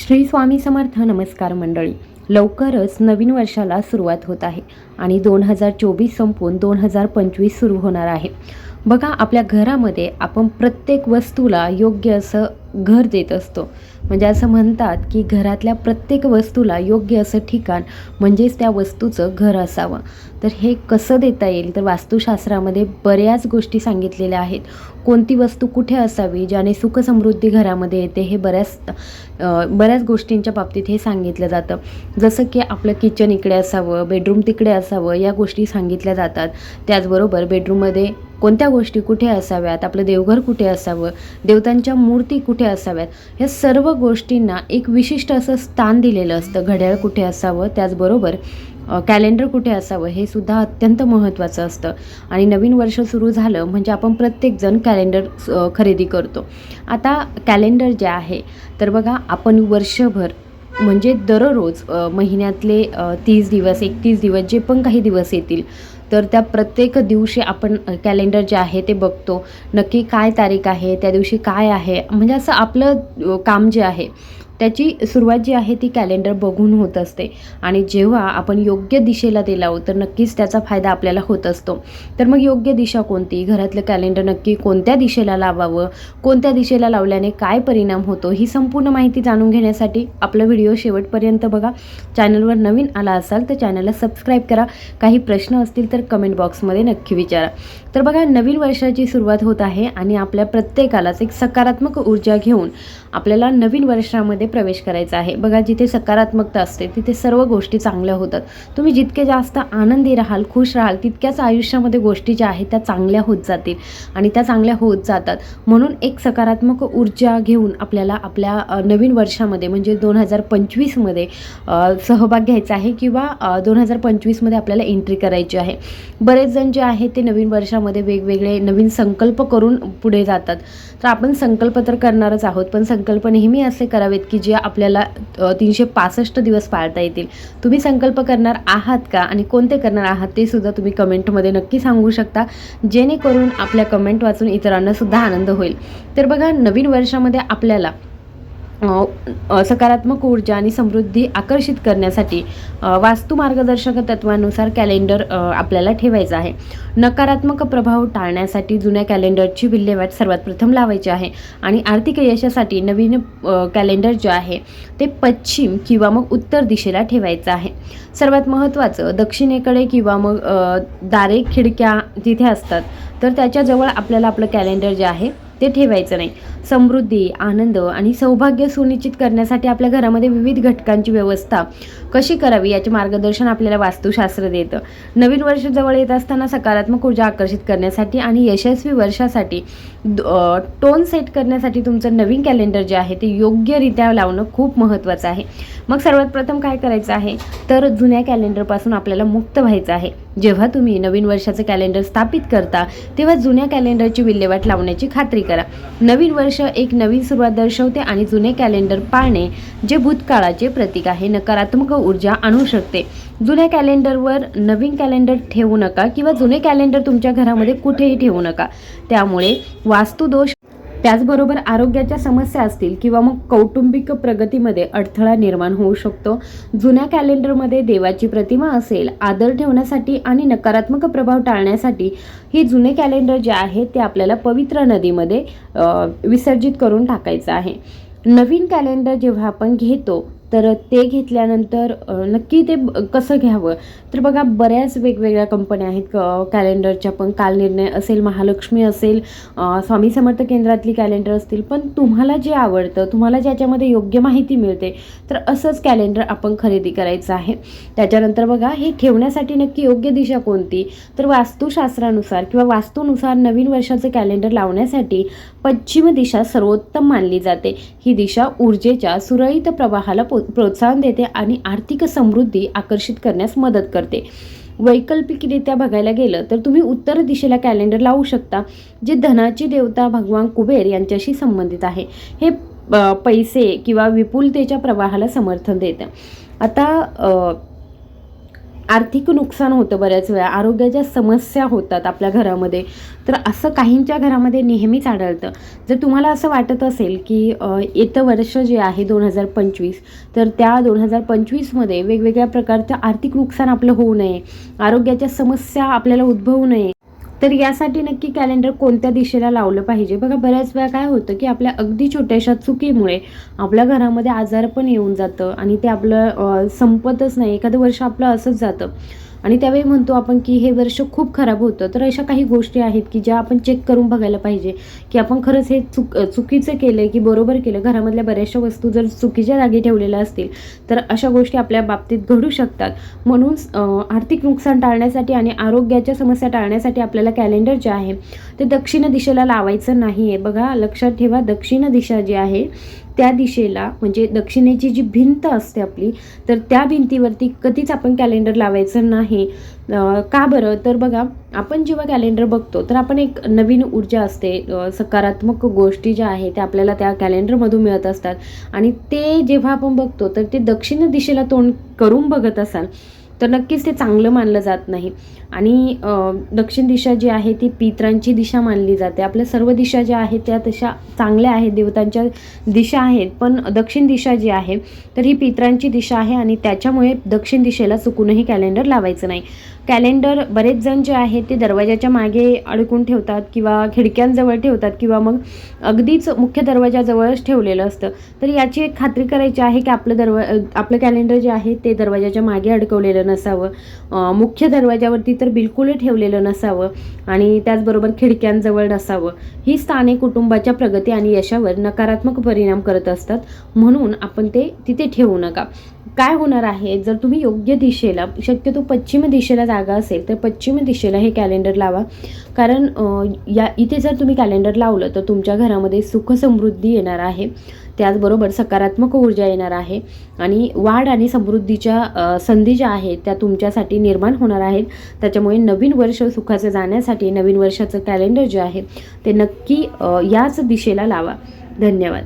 श्री स्वामी समर्थ नमस्कार मंडळी. लवकरच नवीन वर्षाला सुरुवात होत आहे आणि दोन हजार चोवीस संपून दोन हजार पंचवीस सुरू होणार आहे. बघा आपल्या घरामध्ये आपण प्रत्येक वस्तूला योग्य असं घर देत असतो. म्हणजे असं म्हणतात की घरातल्या प्रत्येक वस्तूला योग्य असं ठिकाण म्हणजेच त्या वस्तूचं घर असावं. तर हे कसं देता येईल? तर वास्तुशास्त्रामध्ये बऱ्याच गोष्टी सांगितलेल्या आहेत. कोणती वस्तू कुठे असावी ज्याने सुखसमृद्धी घरामध्ये येते हे बऱ्याच बऱ्याच गोष्टींच्या बाबतीत हे सांगितलं जातं. जसं की आपलं किचन इकडे असावं बेडरूम तिकडे असावं या गोष्टी सांगितल्या जातात. त्याचबरोबर बेडरूममध्ये कोणत्या गोष्टी कुठे असाव्यात? आपलं देवघर कुठे असावं? देवतांच्या मूर्ती कुठे असाव्यात? ह्या सर्व गोष्टींना एक विशिष्ट असं स्थान दिलेलं असतं. घड्याळ कुठे असावं? त्याचबरोबर कॅलेंडर कुठे असावं? हे सुद्धा अत्यंत महत्त्वाचं असतं. आणि नवीन वर्ष सुरू झालं म्हणजे आपण प्रत्येकजण कॅलेंडर खरेदी करतो. आता कॅलेंडर जे आहे तर बघा आपण वर्षभर म्हणजे दररोज महिन्यातले तीस दिवस एकतीस दिवस जे पण काही दिवस येतील तर त्या प्रत्येक दिवशी आपण कॅलेंडर जे आहे ते बघतो. नक्की काय तारीख आहे त्या दिवशी काय आहे? म्हणजे असं आपलं काम जे आहे त्याची सुरुवात जी आहे ती कॅलेंडर बघून होत असते. आणि जेव्हा आपण योग्य दिशेला ते लावू तर नक्कीच त्याचा फायदा आपल्याला होत असतो. तर मग योग्य दिशा कोणती? घरातलं कॅलेंडर नक्की कोणत्या दिशेला लावावं? कोणत्या दिशेला लावल्याने काय परिणाम होतो? ही संपूर्ण माहिती जाणून घेण्यासाठी आपला व्हिडिओ शेवटपर्यंत बघा. चॅनलवर नवीन आला असाल तर चॅनलला सबस्क्राईब करा. काही प्रश्न असतील तर कमेंट बॉक्समध्ये नक्की विचारा. तर बघा नवीन वर्षाची सुरुवात होत आहे आणि आपल्या प्रत्येकालाच एक सकारात्मक ऊर्जा घेऊन आपल्याला नवीन वर्षामध्ये प्रवेश करायचा आहे. बघा जिथे सकारात्मकता असते तिथे सर्व गोष्टी चांगल्या होतात. तुम्ही जितके जास्त आनंदी राहाल खुश राहाल तितक्याच आयुष्यामध्ये गोष्टी ज्या आहेत त्या चांगल्या होत जातील. आणि त्या चांगल्या होत जातात. म्हणून एक सकारात्मक ऊर्जा घेऊन आपल्याला आपल्या नवीन वर्षामध्ये म्हणजे दोन हजार पंचवीसमध्ये सहभाग घ्यायचा आहे किंवा दोन हजार पंचवीसमध्ये आपल्याला एंट्री करायची आहे. बरेच जण जे आहेत ते नवीन वर्षामध्ये वेगवेगळे नवीन संकल्प करून पुढे जातात. तर आपण संकल्प तर करणारच आहोत पण संकल्प नेहमी असे करावेत की जे आपल्याला तीनशे पासष्ट दिवस पाळता येतील. तुम्ही संकल्प करणार आहात का? आणि कोणते करणार आहात ते सुद्धा तुम्ही कमेंटमध्ये नक्की सांगू शकता. जेणेकरून आपल्या कमेंट वाचून इतरांना सुद्धा आनंद होईल. तर बघा नवीन वर्षामध्ये आपल्याला सकारात्मक ऊर्जा आणि समृद्धी आकर्षित करण्यासाठी वास्तू मार्गदर्शक तत्वानुसार कॅलेंडर आपल्याला ठेवायचं आहे. नकारात्मक प्रभाव टाळण्यासाठी जुन्या कॅलेंडरची विल्हेवाट सर्वात प्रथम लावायची आहे आणि आर्थिक यशासाठी नवीन कॅलेंडर जे आहे ते पश्चिम किंवा मग उत्तर दिशेला ठेवायचं आहे. सर्वात महत्त्वाचं दक्षिणेकडे किंवा मग दारे खिडक्या जिथे असतात तर त्याच्याजवळ आपल्याला आपलं कॅलेंडर जे आहे ते ठेवायचं नाही. समृद्धी आनंद आणि सौभाग्य सुनिश्चित करण्यासाठी आपल्या घरामध्ये विविध घटकांची व्यवस्था कशी करावी याचे मार्गदर्शन आपल्याला वास्तुशास्त्र देतं. नवीन वर्ष जवळ येत असताना सकारात्मक ऊर्जा आकर्षित करण्यासाठी आणि यशस्वी वर्षासाठी द- टोन सेट करण्यासाठी तुमचं नवीन कॅलेंडर जे आहे ते योग्यरित्या लावणं खूप महत्त्वाचं आहे. मग सर्वात प्रथम काय करायचं आहे? तर जुन्या कॅलेंडरपासून आपल्याला मुक्त व्हायचं आहे. जेव्हा तुम्ही नवीन वर्षाचं कॅलेंडर स्थापित करता तेव्हा जुन्या कॅलेंडरची विल्हेवाट लावण्याची खात्री करा. नवीन वर्ष एक नवीन सुरुवात दर्शवते आणि जुने कॅलेंडर पाळणे जे भूतकाळाचे प्रतीक आहे नकारात्मक ऊर्जा आणू शकते. जुन्या कॅलेंडरवर नवीन कॅलेंडर ठेवू नका किंवा जुने कॅलेंडर तुमच्या घरामध्ये कुठेही ठेवू नका. त्यामुळे वास्तुदोष त्याचबरोबर आरोग्याच्या समस्या असतील किंवा मग कौटुंबिक प्रगतीमध्ये अडथळा निर्माण होऊ शकतो. जुन्या कॅलेंडरमध्ये देवाची प्रतिमा असेल आदर ठेवण्यासाठी आणि नकारात्मक प्रभाव टाळण्यासाठी ही जुने कॅलेंडर जे आहे ते आपल्याला पवित्र नदीमध्ये विसर्जित करून टाकायचं आहे. नवीन कॅलेंडर जेव्हा आपण घेतो तर ते घेतल्यानंतर नक्की ते कसं घ्यावं? तर बघा बऱ्याच वेगवेगळ्या कंपन्या आहेत क- कॅलेंडरच्या पण. कालनिर्णय असेल महालक्ष्मी असेल स्वामी समर्थ केंद्रातली कॅलेंडर असतील. पण तुम्हाला जे आवडतं तुम्हाला ज्याच्यामध्ये योग्य माहिती मिळते तर असंच कॅलेंडर आपण खरेदी करायचं आहे. त्याच्यानंतर बघा हे ठेवण्यासाठी नक्की योग्य दिशा कोणती? तर वास्तुशास्त्रानुसार किंवा वास्तूनुसार नवीन वर्षाचं कॅलेंडर लावण्यासाठी पश्चिम दिशा सर्वोत्तम मानली जाते. ही दिशा ऊर्जेच्या सुरळीत प्रवाहाला पो- प्रोत्साहन देते आणि आर्थिक समृद्धी आकर्षित करण्यास मदत करते. वैकल्पिकरित्या बघायला गेलं तर तुम्ही उत्तर दिशेला कॅलेंडर लावू शकता जे धनाची देवता भगवान कुबेर यांच्याशी संबंधित आहे. हे पैसे किंवा विपुलतेच्या प्रवाहाला समर्थन देतं. आता आर्थिक नुकसान होतं बऱ्याच वेळा. आरोग्याच्या समस्या होतात आपल्या घरामध्ये. तर असं काहींच्या घरामध्ये नेहमीच आढळतं. जर तुम्हाला असं वाटत असेल की येतं वर्ष जे आहे दोन हजार पंचवीस तर त्या दोन हजार पंचवीसमध्ये वेगवेगळ्या प्रकारचं आर्थिक नुकसान आपलं होऊ नये. आरोग्याच्या समस्या आपल्याला उद्भवू नये. तर यासाठी नक्की कॅलेंडर कोणत्या दिशेला लावलं पाहिजे? बघा बऱ्याच वेळा काय होतं की आपल्या अगदी छोट्याशा चुकीमुळे आपल्या घरामध्ये आजार पण येऊन जातं आणि ते आपलं संपतच नाही. एखादं वर्ष आपलं असंच जातं. आणि त्यावेळी म्हणतो आपण की हे वर्ष खूप खराब होतं. तर अशा काही गोष्टी आहेत की ज्या आपण चेक करून बघायला पाहिजे की आपण खरंच हे चुक चुकीचं केलं की बरोबर केलं घरामधल्या बऱ्याचशा वस्तू जर चुकीच्या जागी ठेवलेल्या असतील तर अशा गोष्टी आपल्या बाबतीत घडू शकतात. म्हणून आर्थिक नुकसान टाळण्यासाठी आणि आरोग्याच्या समस्या टाळण्यासाठी आपल्याला कॅलेंडर जे आहे ते दक्षिण दिशेला लावायचं नाही आहे बघा लक्षात ठेवा दक्षिण दिशा जी आहे त्या दिशेला म्हणजे दक्षिणेची जी भिंत असते आपली तर त्या भिंतीवरती कधीच आपण कॅलेंडर लावायचं नाही. का बरं? तर बघा आपण जेव्हा कॅलेंडर बघतो तर आपण एक नवीन ऊर्जा असते. सकारात्मक गोष्टी ज्या आहेत त्या आपल्याला त्या कॅलेंडरमधून मिळत असतात. आणि ते जेव्हा आपण बघतो तर ते दक्षिण दिशेला तोंड करून बघत असाल तर नक्कीच ते चांगलं मानलं जात नाही. आणि दक्षिण दिशा जी आहे ती पित्रांची दिशा मानली जाते. आपल्या सर्व दिशा ज्या आहेत त्या तशा चांगल्या आहेत देवतांच्या दिशा आहेत. पण दक्षिण दिशा जी आहे तर ही पित्रांची दिशा आहे आणि त्याच्यामुळे दक्षिण दिशेला चुकूनही कॅलेंडर लावायचं नाही. कॅलेंडर बरेच जण जे आहेत ते दरवाजाच्या मागे अडकून ठेवतात किंवा खिडक्यांजवळ ठेवतात किंवा मग अगदीच मुख्य दरवाजाजवळच ठेवलेलं असतं. तर याची एक खात्री करायची आहे की आपलं दरवा आपलं कॅलेंडर जे आहे ते दरवाजाच्या मागे अडकवलेलं नसावं. मुख्य दरवाजावरती तर बिलकुल ठेवलेलं नसावं आणि त्याचबरोबर खिडक्यांजवळ नसावं. ही स्थाने कुटुंबाच्या प्रगती आणि यशावर नकारात्मक परिणाम करत असतात. म्हणून आपण ते तिथे ठेवू नका. काय होणार आहे? जर तुम्ही योग्य दिशेला शक्यतो पश्चिम दिशेला जागा असेल तर पश्चिम दिशेला हे कॅलेंडर लावा. कारण या इथे जर तुम्ही कॅलेंडर लावलं तर तुमच्या घरामध्ये सुख समृद्धी येणार आहे. त्याचबरोबर सकारात्मक ऊर्जा येणार आहे. आणि वाढ आणि समृद्धीच्या संधी ज्या आहेत त्या तुमच्यासाठी निर्माण होणार आहेत. त्याच्यामुळे नवीन वर्ष सुखाचं जाण्यासाठी नवीन वर्षाचं कॅलेंडर जे आहे ते नक्की याच दिशेला लावा. धन्यवाद.